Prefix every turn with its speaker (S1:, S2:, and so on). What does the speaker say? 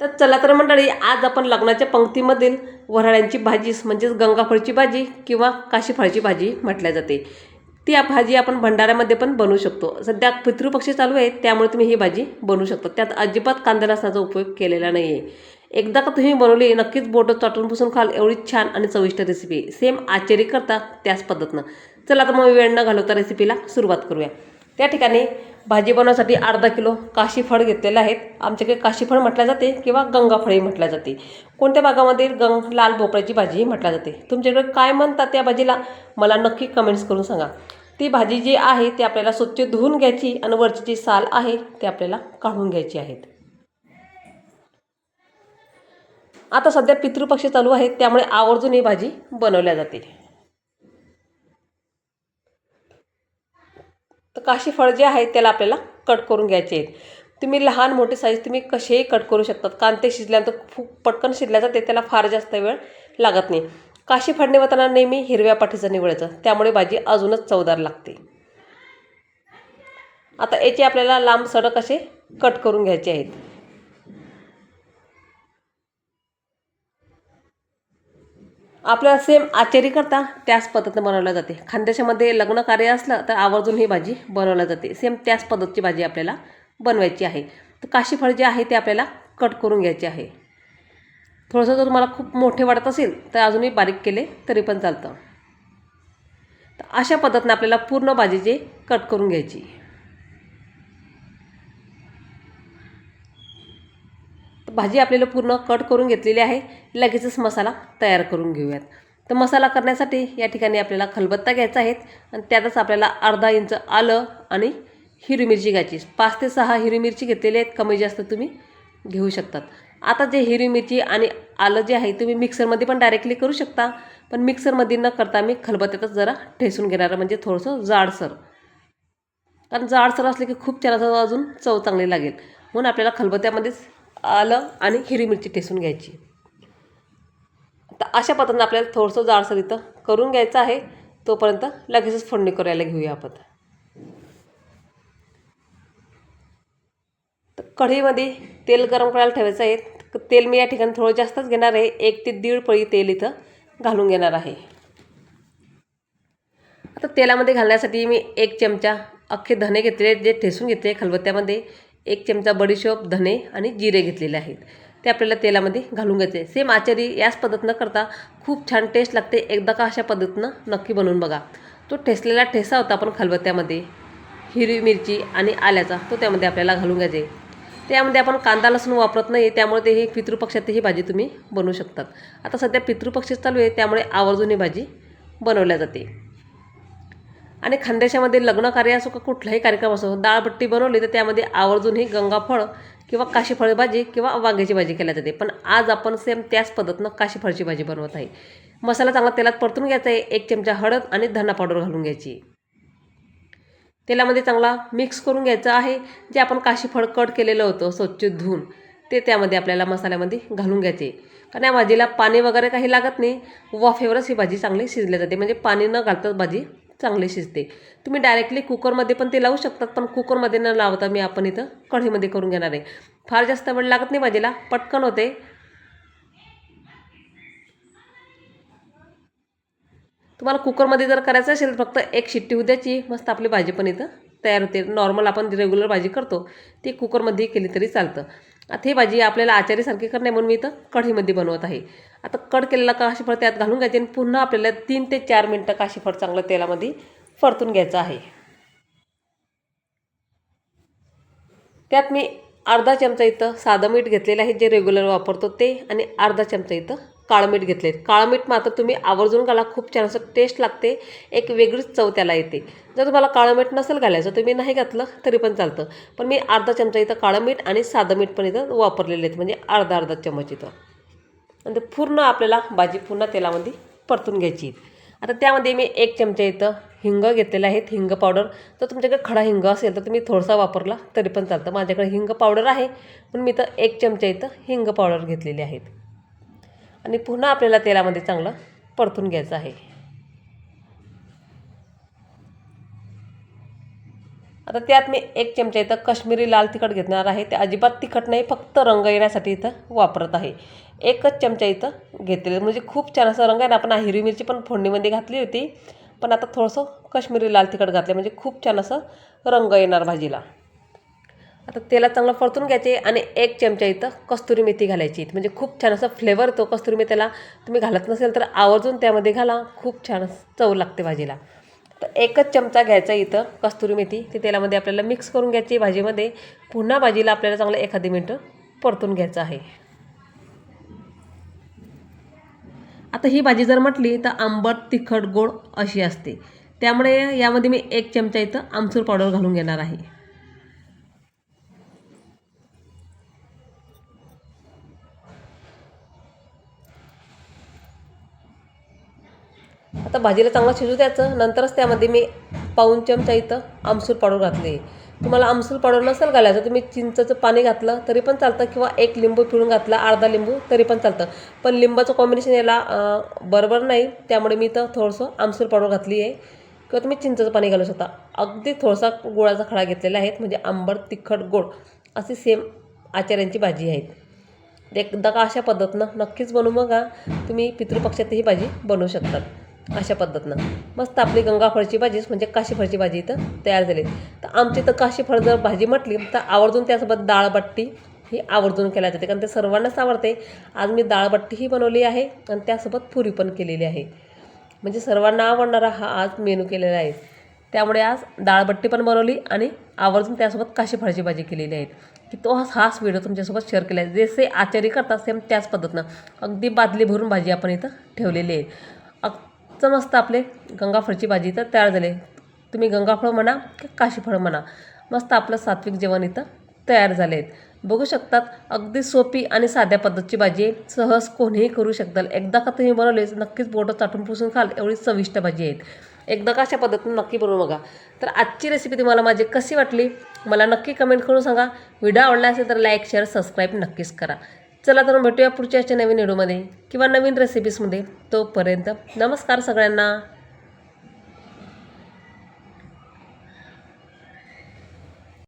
S1: तर चला तर मंडळी आज आपण लग्नाच्या पंक्तीमधील वऱ्हाड्यांची भाजी म्हणजेच गंगाफळची भाजी किंवा काशीफळाची भाजी म्हटल्या जाते. ती भाजी आपण भंडाऱ्यामध्ये पण बनवू शकतो. सध्या पितृपक्षी चालू आहे त्यामुळे तुम्ही ही भाजी बनवू शकता. त्यात अजिबात कांदा लसणाचा उपयोग केलेला नाही आहे एकदा का तुम्ही बनवली नक्कीच बोटं चाटून पुसून खाल. एवढी छान आणि चविष्ट रेसिपी सेम आश्चर्य करता त्याच पद्धतीनं. चला तर मग वेळ न घालवता रेसिपीला सुरुवात करूया. त्या ठिकाणी भाजी बनवण्यासाठी अर्धा किलो काशीफळ घेतलेले आहेत. आमच्याकडे काशीफळ म्हटलं जाते किंवा गंगाफळी म्हटल्या जाते. कोणत्या भागामध्ये गंग लाल भोपळ्याची भाजी म्हटल्या जाते? तुमच्याकडे काय म्हणतात त्या भाजीला? मला नक्की कमेंट्स करून सांगा. ती भाजी जी आहे ती आपल्याला स्वच्छ धुवून घ्यायची आणि वरची जी साल आहे ती आपल्याला काढून घ्यायची आहेत. आता सध्या पितृपक्ष चालू आहेत त्यामुळे आवर्जून ही भाजी बनवल्या जाते. तर काशी फळ जे आहे त्याला आपल्याला कट करून घ्यायचे आहेत. तुम्ही लहान मोठे साईज तुम्ही कसेही कट करू शकतात. कांते शिजल्यानंतर खूप पटकन शिजल्या जाते त्याला फार जास्त वेळ लागत नाही. काशी फळ निवडताना नेहमी हिरव्या पाठीचं निवडायचं त्यामुळे भाजी अजूनच चवदार लागते. आता याचे आपल्याला लांब सडक असे कट करून घ्यायचे आहेत. आपल्याला सेम आचेरी करता त्याच पद्धतीनं बनवल्या जाते. खानदेशामध्ये लग्न कार्य असलं तर आवर्जून ही भाजी बनवल्या जाते. सेम त्याच पद्धतीची भाजी आपल्याला बनवायची आहे. तर काशीफळ जे आहे ते आपल्याला कट करून घ्यायचे आहे. थोडंसं जर तुम्हाला खूप मोठे वाटत असेल तर अजूनही बारीक केले तरी पण चालतं. तर अशा पद्धतीनं आपल्याला पूर्ण भाजी जे कट करून घ्यायची तर भाजी आपल्याला पूर्ण कट करून घेतलेली आहे. लगेचच मसाला तयार करून घेऊयात. तर मसाला करण्यासाठी या ठिकाणी आपल्याला खलबत्ता घ्यायचा आहे. आणि त्यातच आपल्याला अर्धा इंच आलं आणि हिरवी मिरची घ्यायची. पाच ते सहा हिरवी मिरची घेतलेली आहेत. कमी जास्त तुम्ही घेऊ शकतात. आता जे हिरवी मिरची आणि आलं जे आहे तुम्ही मिक्सरमध्ये पण डायरेक्टली करू शकता. पण मिक्सरमध्ये न करता मी खलबत्त्यातच जरा ठेसून घेणार म्हणजे थोडंसं जाडसर. कारण जाडसर असले की खूप छान असं अजून चव चांगली लागेल. म्हणून आपल्याला खलबत्त्यामध्येच आलं आणि हिरवी मिरची ठेसून घ्यायची. तर अशा पद्धतीनं आपल्याला थोडंसं जाडसर इथं करून घ्यायचं आहे. तोपर्यंत लगेचच फोडणी करायला घेऊया आपण. तर कढईमध्ये तेल गरम करायला ठेवायचं आहे. तर तेल मी या ठिकाणी थोडं जास्तच घेणार आहे. एक ते दीड पळी तेल इथं घालून घेणार आहे. आता तेलामध्ये घालण्यासाठी मी एक चमचा अख्खे धने घेतले जे ठेसून घेतले खलबत्त्यामध्ये. एक चमचा बडीशोप धने आणि जिरे घेतलेले आहेत. ते आपल्याला तेलामध्ये घालून घ्यायचे. सेम आचारी याच पद्धतीनं करता. खूप छान टेस्ट लागते. एकदा का अशा पद्धतीनं नक्की बनवून बघा. तो ठेसलेला ठेसा होता आपण खलबत्त्यामध्ये. हिरवी मिरची आणि आल्याचा तो त्यामध्ये आपल्याला घालून घ्यायचे. त्यामध्ये आपण कांदा लसूण वापरत नाही. त्यामुळे ते हे पितृपक्षात ही भाजी तुम्ही बनवू शकतात. आता सध्या पितृपक्ष चालू आहे. त्यामुळे आवर्जून ही भाजी बनवल्या जाते. आणि खानदेशामध्ये लग्न कार्य असो का कुठलाही कार्यक्रम असो डाळबट्टी बनवली तर त्यामध्ये आवर्जूनही गंगाफळ किंवा काशीफळ भाजी किंवा वांग्याची भाजी केल्या जाते. पण आज आपण सेम त्याच पद्धतीनं काशीफळची भाजी बनवत आहे. मसाला चांगला तेलात परतून घ्यायचा आहे. एक चमचा हळद आणि धना पावडर घालून घ्यायची. तेलामध्ये चांगला मिक्स करून घ्यायचं आहे. जे आपण काशीफळ कट केलेलं होतं स्वच्छ धुवून ते त्यामध्ये आपल्याला मसाल्यामध्ये घालून घ्यायचे. कारण या भाजीला पाणी वगैरे काही लागत नाही. वाफेवरच ही भाजी चांगली शिजली जाते. म्हणजे पाणी न घालताच भाजी चांगली शिजते. तुम्ही डायरेक्टली कुकरमध्ये पण ते लावू शकतात पण कुकरमध्ये न लावता मी आपण इथं कढईमध्ये करून घेणार आहे. फार जास्त वेळ लागत नाही भाजीला पटकन होते. तुम्हाला कुकरमध्ये जर करायचं असेल तर फक्त एक शिट्टी होऊ द्यायची मस्त आपली भाजी पण इथं तयार होते. नॉर्मल आपण रेग्युलर भाजी करतो ती कुकरमध्ये केली तरी चालतं. आता ही भाजी आपल्याला आचारीसारखी करणे म्हणून मी इथं कढीमध्ये बनवत आहे. आता कड केलेला काशीफळ त्यात घालून घ्यायचे आणि पुन्हा आपल्याला तीन ते चार मिनटं काशीफळ चांगलं तेलामध्ये परतून घ्यायचं आहे. त्यात मी अर्धा चमचा इथं साधं मीठ घेतलेलं आहे जे रेग्युलर वापरतो ते आणि अर्धा चमचा इथं काळमीठ घेतले काळं मीठ मात्र तुम्ही आवर्जून घाला खूप छान असं टेस्ट लागते. एक वेगळीच चव त्याला येते. जर तुम्हाला काळं मीठ नसेल घालायचं तुम्ही नाही घातलं तरी पण चालतं. पण मी अर्धा चमचा इथं काळं मीठ आणि साधं मीठ पण इथं वापरलेले आहेत म्हणजे अर्धा अर्धा चमच इथं. आणि ते पूर्ण आपल्याला भाजी पुन्हा तेलामध्ये परतून घ्यायची आता त्यामध्ये मी एक चमचा इथं हिंग घेतलेलं आहे. हिंग पावडर. तर तुमच्याकडे खडा हिंग असेल तर तुम्ही थोडासा वापरला तरी पण चालतं. माझ्याकडे हिंग पावडर आहे. पण मी इथं एक चमचा इथं हिंग पावडर घेतलेली आहेत आणि पुन्हा आपल्याला तेलामध्ये चांगलं परतून घ्यायचं आहे. आता त्यात मी एक चमचा इथं कश्मीरी लाल तिखट घेणार आहे. ते अजिबात तिखट नाही फक्त रंग येण्यासाठी इथं वापरत आहे. एकच चमचा इथं घेतलेलं म्हणजे खूप छान असं रंग आहे ना आपण हिरवी मिरची पण फोडणीमध्ये घातली होती. पण आता थोडंसं कश्मीरी लाल तिखट घातलं म्हणजे खूप छान असं रंग येणार भाजीला. आता तेलात चांगलं परतून घ्यायचे आणि एक चमचा इथं कस्तुरी मेथी घालायची. म्हणजे खूप छान असा फ्लेवर तो कस्तुरी मेथीला. तुम्ही घालत नसेल तर आवर्जून त्यामध्ये घाला. खूप छान चव लागते भाजीला. तर एकच चमचा घ्यायचा इथं कस्तुरी मेथी. ते तेलामध्ये आपल्याला मिक्स करून घ्यायची भाजीमध्ये. पुन्हा भाजीला आपल्याला चांगलं एखादी मिनटं परतून घ्यायचं आहे. आता ही भाजी जर म्हटली तर आंबट तिखट गोड अशी असते. त्यामुळे यामध्ये मी एक चमचा इथं आमचूर पावडर घालून घेणार आहे. आता भाजीला चांगलं शिजू द्यायचं नंतरच त्यामध्ये मी पाऊन चमचा इथं आमसूल पावडर घातली. तुम्हाला आमसूल पावडर नसेल घालायचं तुम्ही चिंचचं पाणी घातलं तरी पण चालतं किंवा एक लिंबू पिळून घातला अर्धा लिंबू तरी पण चालतं. पण लिंबाचं कॉम्बिनेशन याला बरोबर नाही त्यामुळे मी इथं थोडंसं आमसूल पावडर घातली आहे किंवा तुम्ही चिंचचं पाणी घालू शकता. अगदी थोडासा गुळाचा खडा घेतलेला आहे म्हणजे आंबट तिखट गोड अशी सेम आचार्यांची भाजी आहेत. एकदा का अशा पद्धतीनं नक्कीच बनवू बघा. तुम्ही पितृपक्षात ही भाजी बनवू शकतात. अशा पद्धतीनं. मस्त आपली गंगाफळची भाजीच म्हणजे काशीफळची भाजी इथं तयार झाली. तर आमची तर काशीफळ जर भाजी म्हटली तर आवर्जून त्यासोबत डाळबट्टी ही आवर्जून केल्या जाते. कारण ते सर्वांनाच आवडते. आज मी डाळबट्टीही बनवली आहे आणि त्यासोबत पुरी पण केलेली आहे. म्हणजे सर्वांना आवडणारा हा आज मेनू केलेला आहे. त्यामुळे आज डाळबट्टी पण बनवली आणि आवर्जून त्यासोबत काशीफळाची भाजी केलेली आहे. की तो हा हाच व्हिडिओ तुमच्यासोबत शेअर केला आहे. जसे आचारी करतात सेम त्याच पद्धतीनं. अगदी बादली भरून भाजी आपण इथं ठेवलेली आहे. अगचं मस्त आपले गंगाफळची भाजी इथं तयार झाले. तुम्ही गंगाफळ म्हणा की काशीफळ म्हणा मस्त आपलं सात्विक जेवण इथं तयार झाले आहेत बघू शकतात अगदी सोपी आणि साध्या पद्धतीची भाजी सहज कोणीही करू शकताल एकदा का तुम्ही बनवलेच नक्कीच बोटं चाटून पुसून खाल एवढी चविष्ट भाजी आहेत एकदा का अशा पद्धतीनं नक्की बनवू बघा तर आजची रेसिपी तुम्हाला माझी कशी वाटली? मला नक्की कमेंट करून सांगा. व्हिडिओ आवडला असेल तर लाईक शेअर सबस्क्राईब नक्कीच करा. चला तर भेटूया पुढच्या अशा नवीन व्हिडिओमध्ये किंवा नवीन रेसिपीजमध्ये तोपर्यंत नमस्कार सगळ्यांना.